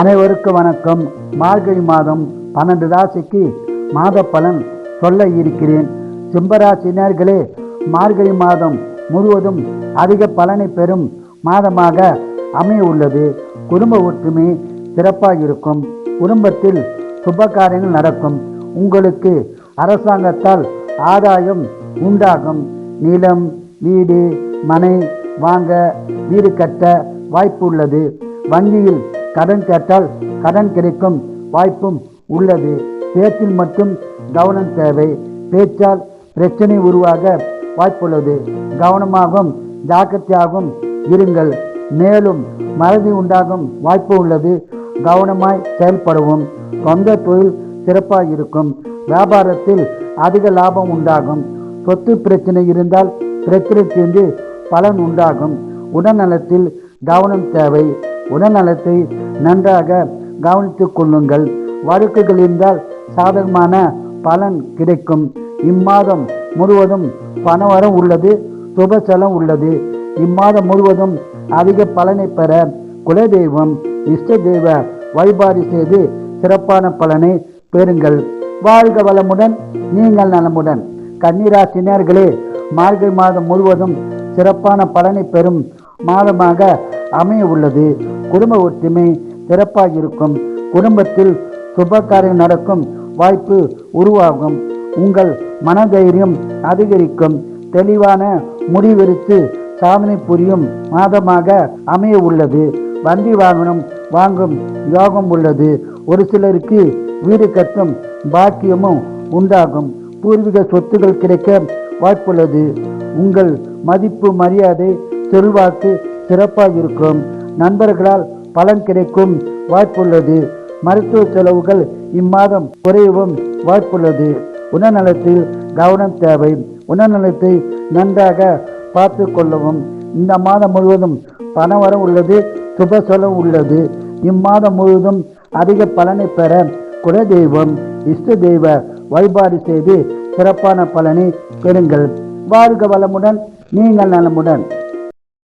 அனைவருக்கும் வணக்கம். மார்கழி மாதம் பன்னெண்டு ராசிக்கு மாத பலன் சொல்ல இருக்கிறேன். சிம்மராசினியர்களே மார்கழி மாதம் முழுவதும் அதிக பலனை பெறும் மாதமாக அமைய உள்ளது குடும்ப ஒற்றுமை சிறப்பாக இருக்கும். குடும்பத்தில் சுப காரியங்கள் நடக்கும். உங்களுக்கு அரசாங்கத்தால் ஆதாயம் உண்டாகும். நிலம் வீடு மனை வாங்க வீடு கட்ட வாய்ப்பு உள்ளது. வங்கியில் கடன் கேட்டால் கடன் கிடைக்கும் வாய்ப்பும் உள்ளது. பேச்சில் மட்டும் கவனம் தேவை. பேச்சால் பிரச்சனை உருவாக வாய்ப்புள்ளது. கவனமாகவும் ஜாக்கிரதையாகவும் இருங்கள். மேலும் மறதி உண்டாகும் வாய்ப்பு உள்ளது. கவனமாய் செயல்படவும். சொந்த தொழில் சிறப்பாக இருக்கும். வியாபாரத்தில் அதிக லாபம் உண்டாகும். சொத்து பிரச்சனை இருந்தால் பிரச்சனை தீர்ந்து பலன் உண்டாகும். உடல்நலத்தில் கவனம் தேவை. உடல்நலத்தை நன்றாக கவனித்துக் கொள்ளுங்கள். வழக்குகள் இருந்தால் சாதகமான பலன் கிடைக்கும். இம்மாதம் முழுவதும் பணவரம் உள்ளது சுபசலம் உள்ளது. இம்மாதம் முழுவதும் அதிக பலனை பெற குலதெய்வம் இஷ்ட தெய்வ வழிபாடு செய்து சிறப்பான பலனை பெறுங்கள். வாழ்க வளமுடன் நீங்கள் நலமுடன். கன்னிராசினியர்களே மார்கழி மாதம் முழுவதும் சிறப்பான பலனை பெறும் மாதமாக அமைய உள்ளது. குடும்ப ஒற்றுமை சிறப்பாக இருக்கும் குடும்பத்தில் சுபகாரியம் நடக்கும் வாய்ப்பு உருவாகும். உங்கள் மனதைரியம் அதிகரிக்கும். தெளிவான முடிவெடுத்து சாதனை புரியும் மாதமாக அமைய உள்ளது. வண்டி வாகனம் வாங்கும் யோகம் உள்ளது. ஒரு சிலருக்கு வீடு கட்டும் பாக்கியமும் உண்டாகும். பூர்வீக சொத்துகள் கிடைக்க வாய்ப்புள்ளது. உங்கள் மதிப்பு மரியாதை செல்வாக்கு சிறப்பாக இருக்கும் நண்பர்களால் பலன் கிடைக்கும் வாய்ப்புள்ளது. மருத்துவ செலவுகள் இம்மாதம் குறையவும் வாய்ப்புள்ளது. உணர்நலத்தில் கவனம் தேவை. உணர்நலத்தை நன்றாக பார்த்து கொள்ளவும். இந்த மாதம் முழுவதும் பணவரம் உள்ளது சுப செலவு உள்ளது. இம்மாதம் முழுவதும் அதிக பலனை பெற குலதெய்வம் இஷ்ட தெய்வ வழிபாடு செய்து சிறப்பான பலனை பெறுங்கள். வாழ்க வளமுடன் நீங்கள் நலமுடன்.